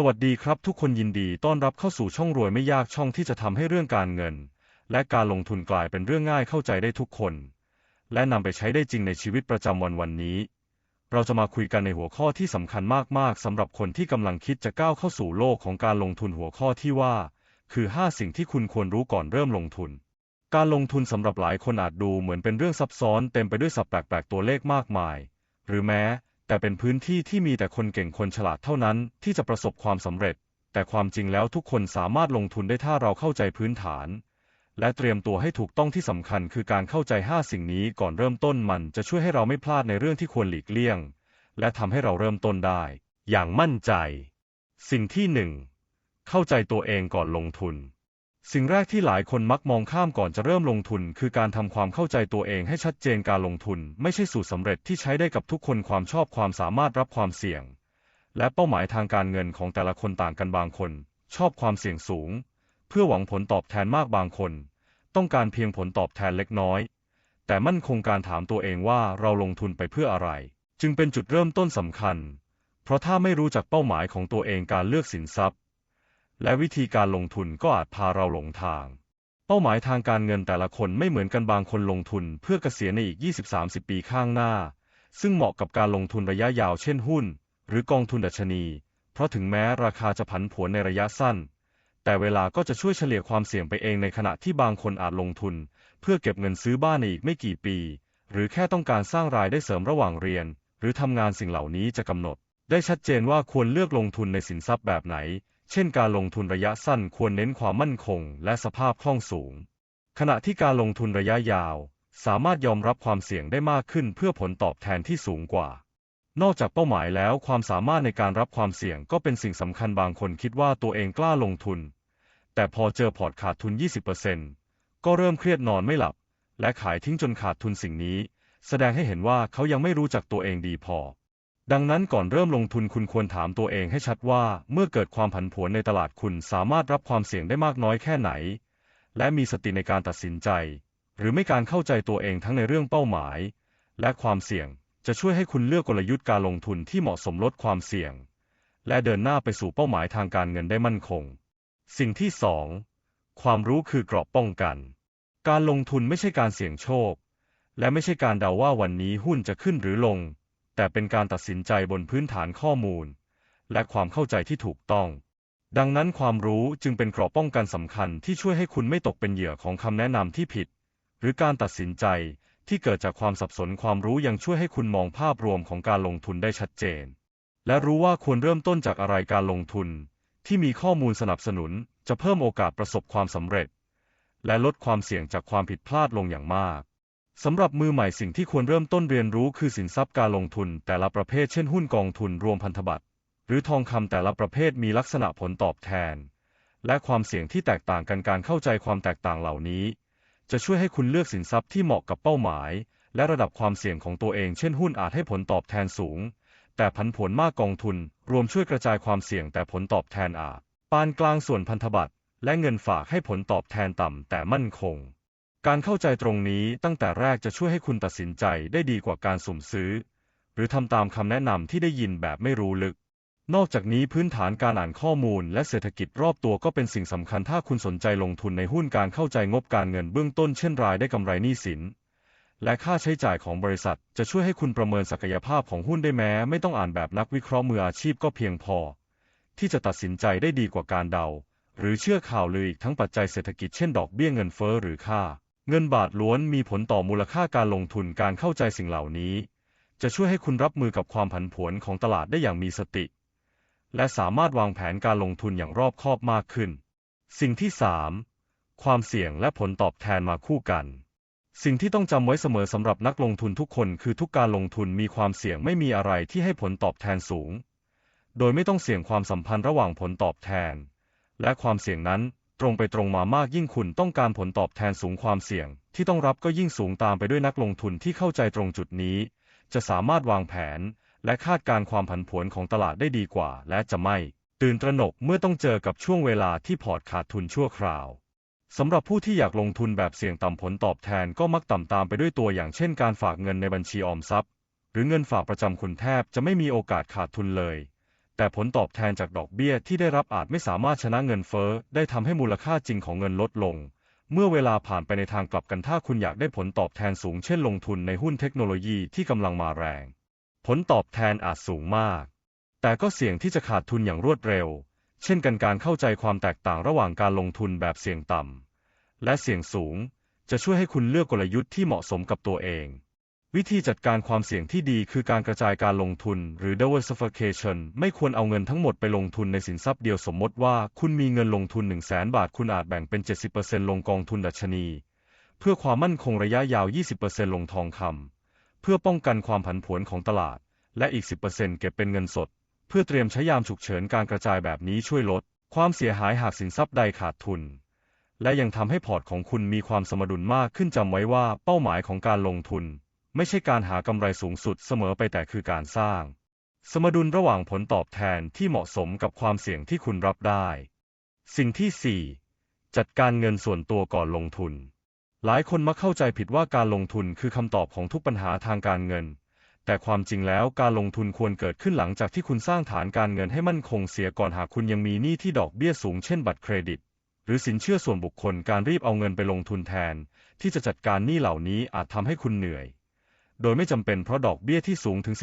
สวัสดีครับทุกคนยินดีต้อนรับเข้าสู่ช่องรวยไม่ยากช่องที่จะทำให้เรื่องการเงิน และการลงทุนกลายเป็นเรื่องง่ายเข้าใจได้ทุกคน และนำไปใช้ได้จริงในชีวิตประจำวันวันนี้ เราจะมาคุยกันในหัวข้อที่สำคัญมากๆสำหรับคนที่กำลังคิดจะก้าวเข้าสู่โลกของการลงทุนหัวข้อที่ว่า คือ 5 สิ่งที่คุณควรรู้ก่อนเริ่มลงทุน การลงทุนสำหรับหลายคนอาจดูเหมือนเป็นเรื่องซับซ้อนเต็มไปด้วยสับแปลกๆตัวเลขมากมาย หรือแม้ แต่เป็นพื้นที่ที่มีแต่คนเก่งคนฉลาดเท่านั้นที่จะประสบความสำเร็จ แต่ความจริงแล้วทุกคนสามารถลงทุนได้ถ้าเราเข้าใจพื้นฐาน และเตรียมตัวให้ถูกต้องที่สำคัญคือการเข้าใจ 5 สิ่งนี้ก่อนเริ่มต้นมันจะช่วยให้เราไม่พลาดในเรื่องที่ควรหลีกเลี่ยง และทำให้เราเริ่มต้นได้ อย่างมั่นใจ สิ่งที่หนึ่งเข้าใจตัวเองก่อนลงทุน สิ่งแรกที่หลายคนมักมองข้ามก่อนจะเริ่มลงทุน คือการทำความเข้าใจตัวเองให้ชัดเจนการลงทุน ไม่ใช่สูตรสำเร็จที่ใช้ได้กับทุกคนความชอบความสามารถรับความเสี่ยง และเป้าหมายทางการเงินของแต่ละคนต่างกันบางคน ชอบความเสี่ยงสูง เพื่อหวังผลตอบแทนมากบางคน ต้องการเพียงผลตอบแทนเล็กน้อย แต่มั่นคงการถามตัวเองว่าเราลงทุนไปเพื่ออะไร จึงเป็นจุดเริ่มต้นสำคัญ เพราะถ้าไม่รู้จักเป้าหมายของตัวเองการเลือกสินทรัพย์ และวิธีการลงทุนก็อาจพาเราหลงทาง เป้าหมายทางการเงินแต่ละคนไม่เหมือนกันบางคนลงทุนเพื่อเกษียณในอีก 20-30 ปีข้างหน้า ซึ่งเหมาะกับการลงทุนระยะยาวเช่นหุ้น หรือกองทุนดัชนี เพราะถึงแม้ราคาจะผันผวนในระยะสั้น แต่เวลาก็จะช่วยเฉลี่ยความเสี่ยงไปเองในขณะที่บางคนอาจลงทุน เพื่อเก็บเงินซื้อบ้านในอีกไม่กี่ปี หรือแค่ต้องการสร้างรายได้เสริมระหว่างเรียน หรือทำงานสิ่งเหล่านี้จะกำหนด ได้ชัดเจนว่าควรเลือกลงทุนในสินทรัพย์แบบไหน เช่นการลงทุนระยะสั้นควรเน้นความมั่นคงและสภาพคล่องสูง ขณะที่การลงทุนระยะยาว สามารถยอมรับความเสี่ยงได้มากขึ้นเพื่อผลตอบแทนที่สูงกว่า นอกจากเป้าหมายแล้วความสามารถในการรับความเสี่ยงก็เป็นสิ่งสำคัญบางคนคิดว่าตัวเองกล้าลงทุน แต่พอเจอพอร์ตขาดทุน 20%ก็เริ่มเครียดนอนไม่หลับ และขายทิ้งจนขาดทุนสิ่งนี้ แสดงให้เห็นว่าเขายังไม่รู้จักตัวเองดีพอ ดังนั้นก่อนเริ่มลงทุนคุณควรถามตัวเองให้ชัดว่า เมื่อเกิดความผันผวนในตลาดคุณสามารถรับความเสี่ยงได้มากน้อยแค่ไหน และมีสติในการตัดสินใจ หรือไม่การเข้าใจตัวเองทั้งในเรื่องเป้าหมาย และความเสี่ยงจะช่วยให้คุณเลือกกลยุทธ์การลงทุนที่เหมาะสมลดความเสี่ยง และเดินหน้าไปสู่เป้าหมายทางการเงินได้มั่นคง สิ่งที่สองความรู้คือกราะป้องกัน การลงทุนไม่ใช่การเสี่ยงโชค และไม่ใช่การเดาว่าวันนี้หุ้นจะขึ้นหรือลง แต่เป็นการตัดสินใจบนพื้นฐานข้อมูล และความเข้าใจที่ถูกต้อง ดังนั้นความรู้จึงเป็นเกราะป้องกันสำคัญที่ช่วยให้คุณไม่ตกเป็นเหยื่อของคำแนะนำที่ผิด หรือการตัดสินใจที่เกิดจากความสับสนความรู้ยังช่วยให้คุณมองภาพรวมของการลงทุนได้ชัดเจน และรู้ว่าควรเริ่มต้นจากอะไรการลงทุน ที่มีข้อมูลสนับสนุน จะเพิ่มโอกาสประสบความสำเร็จ และลดความเสี่ยงจากความผิดพลาดลงอย่างมาก สำหรับมือใหม่สิ่งที่ควรเริ่มต้นเรียนรู้คือสินทรัพย์การลงทุนแต่ละประเภทเช่นหุ้นกองทุนรวมพันธบัตรหรือทองคำแต่ละประเภทมีลักษณะผลตอบแทน และความเสี่ยงที่แตกต่างกันการเข้าใจความแตกต่างเหล่านี้ จะช่วยให้คุณเลือกสินทรัพย์ที่เหมาะกับเป้าหมาย และระดับความเสี่ยงของตัวเองเช่นหุ้นอาจให้ผลตอบแทนสูง แต่ผันผวนมากกองทุน รวมช่วยกระจายความเสี่ยงแต่ผลตอบแทนอาจปานกลางส่วนพันธบัตรและเงินฝากให้ผลตอบแทนต่ำแต่มั่นคง การเข้าใจตรงนี้ตั้งแต่แรกจะช่วยให้คุณตัดสินใจได้ดีกว่าการสุ่มซื้อ หรือทำตามคำแนะนำที่ได้ยินแบบไม่รู้ลึก นอกจากนี้พื้นฐานการอ่านข้อมูลและเศรษฐกิจรอบตัวก็เป็นสิ่งสำคัญถ้าคุณสนใจลงทุนในหุ้นการเข้าใจงบการเงินเบื้องต้นเช่นรายได้กำไรหนี้สิน และค่าใช้จ่ายของบริษัท จะช่วยให้คุณประเมินศักยภาพของหุ้นได้แม้ ไม่ต้องอ่านแบบนักวิเคราะห์มืออาชีพก็เพียงพอ ที่จะตัดสินใจได้ดีกว่าการเดา หรือเชื่อข่าวลืออีกทั้งปัจจัยเศรษฐกิจเช่นดอกเบี้ยเงินเฟ้อหรือค่า เงินบาทล้วนมีผลต่อมูลค่าการลงทุนการเข้าใจสิ่งเหล่านี้ จะช่วยให้คุณรับมือกับความผันผวนของตลาดได้อย่างมีสติ และสามารถวางแผนการลงทุนอย่างรอบคอบมากขึ้น สิ่งที่ 3. ความเสี่ยงและผลตอบแทนมาคู่กัน สิ่งที่ต้องจำไว้เสมอสำหรับนักลงทุนทุกคนคือทุกการลงทุนมีความเสี่ยงไม่มีอะไรที่ให้ผลตอบแทนสูง โดยไม่ต้องเสี่ยงความสัมพันธ์ระหว่างผลตอบแทน และความเสี่ยงนั้น ตรงไปตรงมามากยิ่งคุณต้องการผลตอบแทนสูงความเสี่ยง ที่ต้องรับก็ยิ่งสูงตามไปด้วยนักลงทุนที่เข้าใจตรงจุดนี้ จะสามารถวางแผน และคาดการความผันผวนของตลาดได้ดีกว่า และจะไม่ ตื่นตระหนกเมื่อต้องเจอกับช่วงเวลาที่พอร์ตขาดทุนชั่วคราวสำหรับผู้ที่อยากลงทุนแบบเสี่ยงต่ำผลตอบแทนก็มักต่ำตามไปด้วยตัวอย่างเช่นการฝากเงินในบัญชีออมทรัพย์ หรือเงินฝากประจำคุณแทบจะไม่มีโอกาสขาดทุนเลย แต่ผลตอบแทนจากดอกเบี้ยที่ได้รับอาจไม่สามารถชนะเงินเฟ้อได้ทำให้มูลค่าจริงของเงินลดลง เมื่อเวลาผ่านไปในทางกลับกันถ้าคุณอยากได้ผลตอบแทนสูงเช่นลงทุนในหุ้นเทคโนโลยีที่กำลังมาแรง ผลตอบแทนอาจสูงมาก แต่ก็เสี่ยงที่จะขาดทุนอย่างรวดเร็ว เช่นกันการเข้าใจความแตกต่างระหว่างการลงทุนแบบเสี่ยงต่ำและเสี่ยงสูง จะช่วยให้คุณเลือกกลยุทธ์ที่เหมาะสมกับตัวเอง วิธีจัดการความเสี่ยงที่ดีคือการกระจายการลงทุนหรือ diversification ไม่ควรเอาเงินทั้งหมดไปลงทุนในสินทรัพย์เดียวสมมติว่าคุณมีเงินลงทุน 1 0 0 0 0แบาท คุณอาจแบ่งเป็น 70%ลงกองทุนดัชนี เพื่อความมั่นคงระยะยาว 20%ลงทองคำเพื่อป้องกันความผันผวนของตลาด และอีก 10%เก็บเป็นเงินสด เพื่อเตรียมใช้ยามฉุกเฉินการกระจายแบบนี้ช่วยลด ความเสียหายหากสินทรัพย์ใดขาดทุน และยังทำให้พอร์ตของคุณมีความสมดุลมากขึ้นจำไว้ว่าเป้าหมายของการลงทุน ไม่ใช่การหากำไรสูงสุดเสมอไปแต่คือการสร้าง สมดุลระหว่างผลตอบแทนที่เหมาะสมกับความเสี่ยงที่คุณรับได้ สิ่งที่ 4 จัดการเงินส่วนตัวก่อนลงทุน หลายคนมักเข้าใจผิดว่าการลงทุนคือคำตอบของทุกปัญหาทางการเงิน แต่ความจริงแล้วการลงทุนควรเกิดขึ้นหลังจากที่คุณสร้างฐานการเงินให้มั่นคงเสียก่อนหากคุณยังมีหนี้ที่ดอกเบี้ยสูงเช่นบัตรเครดิตหรือสินเชื่อส่วนบุคคลการรีบเอาเงินไปลงทุนแทน ที่จะจัดการหนี้เหล่านี้อาจทำให้คุณเหนื่อย โดยไม่จำเป็นเพราะดอกเบี้ยที่สูงถึง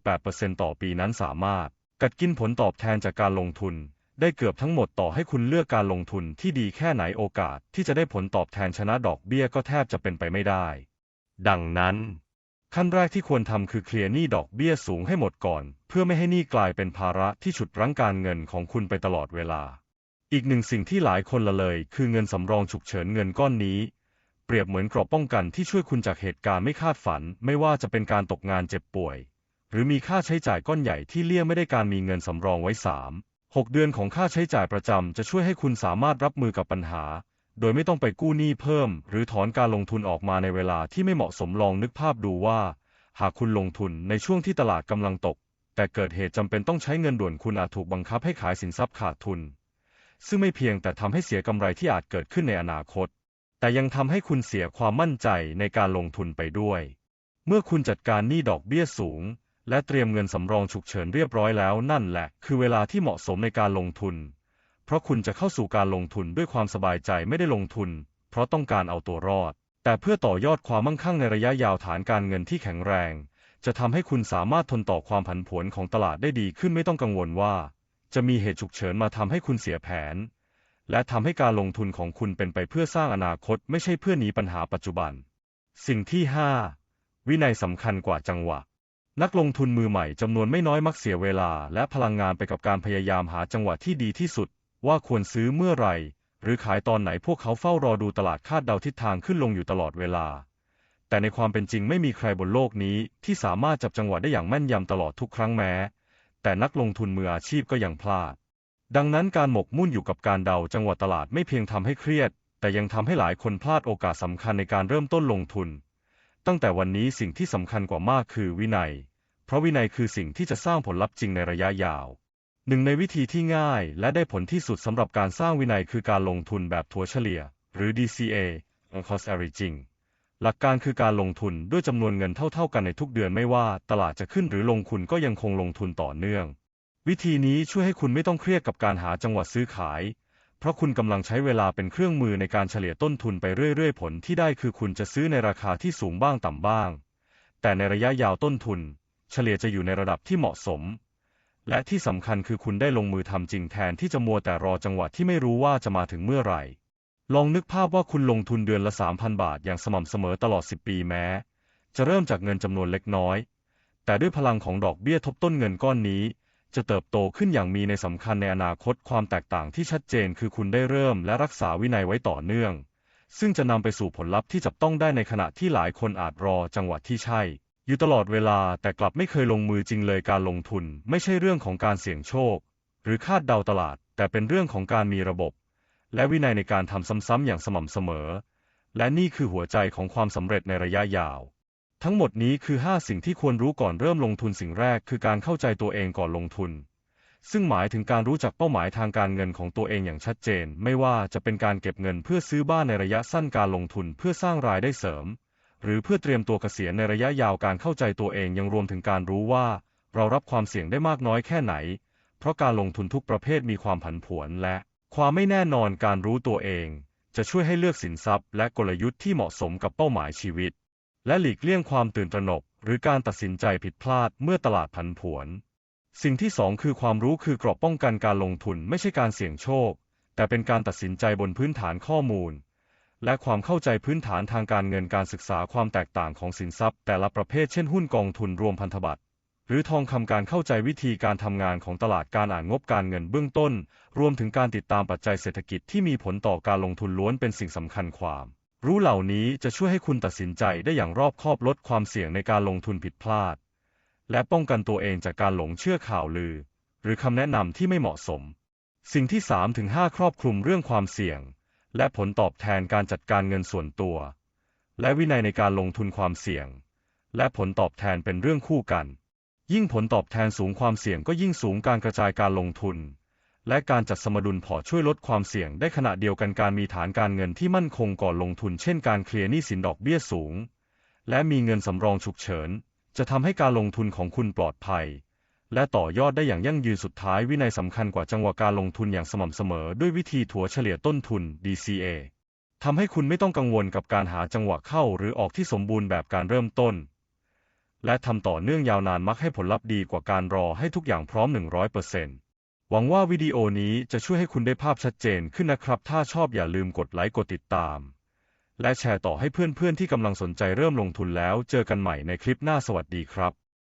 16-18%ต่อปีนั้นสามารถ กัดกินผลตอบแทนจากการลงทุน ได้เกือบทั้งหมดต่อให้คุณเลือกการลงทุนที่ดีแค่ไหนโอกาส ที่จะได้ผลตอบแทนชนะดอกเบี้ยก็แทบจะเป็นไปไม่ได้ ดังนั้น ขั้นแรกที่ควรทำคือเคลียร์หนี้ดอกเบี้ยสูงให้หมดก่อน เพื่อไม่ให้หนี้กลายเป็นภาระที่ฉุดรั้งการเงินของคุณไปตลอดเวลาอีกหนึ่งสิ่งที่หลายคนละเลย คือเงินสำรองฉุกเฉินเงินก้อนนี้ เปรียบเหมือนกรอบป้องกันที่ช่วยคุณจากเหตุการณ์ไม่คาดฝัน ไม่ว่าจะเป็นการตกงานเจ็บป่วย หรือมีค่าใช้จ่ายก้อนใหญ่ที่เลี่ยงไม่ได้การมีเงินสำรองไว้สามหกเดือนของค่าใช้จ่ายประจำจะช่วยให้คุณสามารถรับมือกับปัญหา โดยไม่ต้องไปกู้หนี้เพิ่ม หรือถอนการลงทุนออกมาในเวลาที่ไม่เหมาะสมลองนึกภาพดูว่า หากคุณลงทุนในช่วงที่ตลาดกำลังตก แต่เกิดเหตุจำเป็นต้องใช้เงินด่วนคุณอาจถูกบังคับให้ขายสินทรัพย์ขาดทุน ซึ่งไม่เพียงแต่ทำให้เสียกำไรที่อาจเกิดขึ้นในอนาคต แต่ยังทำให้คุณเสียความมั่นใจในการลงทุนไปด้วย เมื่อคุณจัดการหนี้ดอกเบี้ยสูง และเตรียมเงินสำรองฉุกเฉินเรียบร้อยแล้วนั่นแหละ คือเวลาที่เหมาะสมในการลงทุน เพราะคุณจะเข้าสู่การลงทุนด้วยความสบายใจไม่ได้ลงทุน เพราะต้องการเอาตัวรอด แต่เพื่อต่อยอดความมั่งคั่งในระยะยาวฐานการเงินที่แข็งแรง จะทำให้คุณสามารถทนต่อความผันผวนของตลาดได้ดีขึ้นไม่ต้องกังวลว่า จะมีเหตุฉุกเฉินมาทำให้คุณเสียแผน และทำให้การลงทุนของคุณเป็นไปเพื่อสร้างอนาคตไม่ใช่เพื่อหนีปัญหาปัจจุบัน สิ่งที่ 5 วินัยสำคัญกว่าจังหวะ นักลงทุนมือใหม่จำนวนไม่น้อยมักเสียเวลา และพลังงานไปกับการพยายามหาจังหวะที่ดีที่สุด ว่าควรซื้อเมื่อไหร่หรือขายตอนไหนพวกเขาเฝ้ารอดูตลาดคาดเดาทิศทางขึ้นลงอยู่ตลอดเวลา แต่ในความเป็นจริงไม่มีใครบนโลกนี้ที่สามารถจับจังหวะได้อย่างแม่นยำตลอดทุกครั้งแม้ แต่นักลงทุนมืออาชีพก็ยังพลาด ดังนั้นการหมกมุ่นอยู่กับการเดาจังหวะตลาดไม่เพียงทำให้เครียด แต่ยังทำให้หลายคนพลาดโอกาสสำคัญในการเริ่มต้นลงทุน ตั้งแต่วันนี้สิ่งที่สำคัญกว่ามากคือวินัย เพราะวินัยคือสิ่งที่จะสร้างผลลัพธ์จริงในระยะยาว หนึ่งในวิธีที่ง่ายและได้ผลที่สุดสำหรับการสร้างวินัยคือการลงทุนแบบถัวเฉลี่ย หรือ DCA Cost Averaging หลักการคือการลงทุนด้วยจำนวนเงินเท่าๆกันในทุกเดือนไม่ว่าตลาดจะขึ้นหรือลงคุณก็ยังคงลงทุนต่อเนื่อง วิธีนี้ช่วยให้คุณไม่ต้องเครียดกับการหาจังหวะซื้อขาย เพราะคุณกำลังใช้เวลาเป็นเครื่องมือในการเฉลี่ยต้นทุนไปเรื่อยๆ ผลที่ได้คือคุณจะซื้อในราคาที่สูงบ้างต่ำบ้าง แต่ในระยะยาวต้นทุน เฉลี่ยจะอยู่ในระดับที่เหมาะสม และที่สำคัญคือคุณได้ลงมือทำจริงแทนที่จะมัวแต่รอจังหวะที่ไม่รู้ว่าจะมาถึงเมื่อไหร่ ลองนึกภาพว่าคุณลงทุนเดือนละ 3,000 บาทอย่างสม่ำเสมอตลอด 10 ปีแม้ จะเริ่มจากเงินจำนวนเล็กน้อย แต่ด้วยพลังของดอกเบี้ยทบต้นเงินก้อนนี้ จะเติบโตขึ้นอย่างมีในสำคัญในอนาคตความแตกต่างที่ชัดเจนคือคุณได้เริ่มและรักษาวินัยไว้ต่อเนื่อง ซึ่งจะนำไปสู่ผลลัพธ์ที่จับต้องได้ในขณะที่หลายคนอาจรอจังหวะที่ใช่ อยู่ตลอดเวลาแต่กลับไม่เคยลงมือจริงเลยการลงทุน ไม่ใช่เรื่องของการเสี่ยงโชค หรือคาดเดาตลาด แต่เป็นเรื่องของการมีระบบ และวินัยในการทำซ้ำๆอย่างสม่ำเสมอ และนี่คือหัวใจของความสำเร็จในระยะยาว ทั้งหมดนี้คือ 5 สิ่งที่ควรรู้ก่อนเริ่มลงทุนสิ่งแรกคือการเข้าใจตัวเองก่อนลงทุน ซึ่งหมายถึงการรู้จักเป้าหมายทางการเงินของตัวเองอย่างชัดเจน ไม่ว่าจะเป็นการเก็บเงินเพื่อซื้อบ้านในระยะสั้นการลงทุนเพื่อสร้างรายได้เสริม หรือเพื่อเตรียมตัวเกษียณในระยะยาวการเข้าใจตัวเองยังรวมถึงการรู้ว่า เรารับความเสี่ยงได้มากน้อยแค่ไหน เพราะการลงทุนทุกประเภทมีความผันผวนและ ความไม่แน่นอนการรู้ตัวเอง จะช่วยให้เลือกสินทรัพย์ และกลยุทธ์ที่เหมาะสมกับเป้าหมายชีวิต และหลีกเลี่ยงความตื่นตระหนก หรือการตัดสินใจผิดพลาดเมื่อตลาดผันผวน สิ่งที่สองคือความรู้คือกราะป้องกันการลงทุนไม่ใช่การเสี่ยงโชค แต่เป็นการตัดสินใจบนพื้นฐานข้อมูล และความเข้าใจพื้นฐานทางการเงินการศึกษาความแตกต่างของสินทรัพย์ แต่ละประเภทเช่นหุ้นกองทุนรวมพันธบัตรหรือทองคำการเข้าใจวิธีการทำงานของตลาดการอ่านงบการเงินเบื้องต้น รวมถึงการติดตามปัจจัยเศรษฐกิจที่มีผลต่อการลงทุนล้วนเป็นสิ่งสำคัญความ รู้เหล่านี้จะช่วยให้คุณตัดสินใจได้อย่างรอบคอบลดความเสี่ยงในการลงทุนผิดพลาด และป้องกันตัวเองจากการหลงเชื่อข่าวลือ หรือคำแนะนำที่ไม่เหมาะสม สิ่งที่3ถึง5ครอบคลุมเรื่องความเสี่ยง และผลตอบแทนการจัดการเงินส่วนตัว และวินัยในการลงทุนความเสี่ยง และผลตอบแทนเป็นเรื่องคู่กัน ยิ่งผลตอบแทนสูงความเสี่ยงก็ยิ่งสูงการกระจายการลงทุน และการจัดสมดุลพอช่วยลดความเสี่ยงได้ขณะเดียวกันการมีฐานการเงินที่มั่นคงก่อนลงทุนเช่นการเคลียร์หนี้สินดอกเบี้ยสูง และมีเงินสำรองฉุกเฉิน จะทำให้การลงทุนของคุณปลอดภัย และต่อยอดได้อย่างยั่งยืนสุดท้ายวินัยสำคัญกว่าจังหวะการลงทุนอย่างสม่ำเสมอด้วยวิธีถัวเฉลี่ยต้นทุน DCA ทำให้คุณไม่ต้องกังวลกับการหาจังหวะเข้าหรือออกที่สมบูรณ์แบบการเริ่มต้น และทำต่อเนื่องยาวนานมักให้ผลลัพธ์ดีกว่าการรอให้ทุกอย่างพร้อม 100% หวังว่าวิดีโอนี้จะช่วยให้คุณได้ภาพชัดเจนขึ้นนะครับ ถ้าชอบอย่าลืมกดไลค์กดติดตาม และแชร์ต่อให้เพื่อนๆที่กำลังสนใจเริ่มลงทุนแล้ว เจอกันใหม่ในคลิปหน้าสวัสดีครับ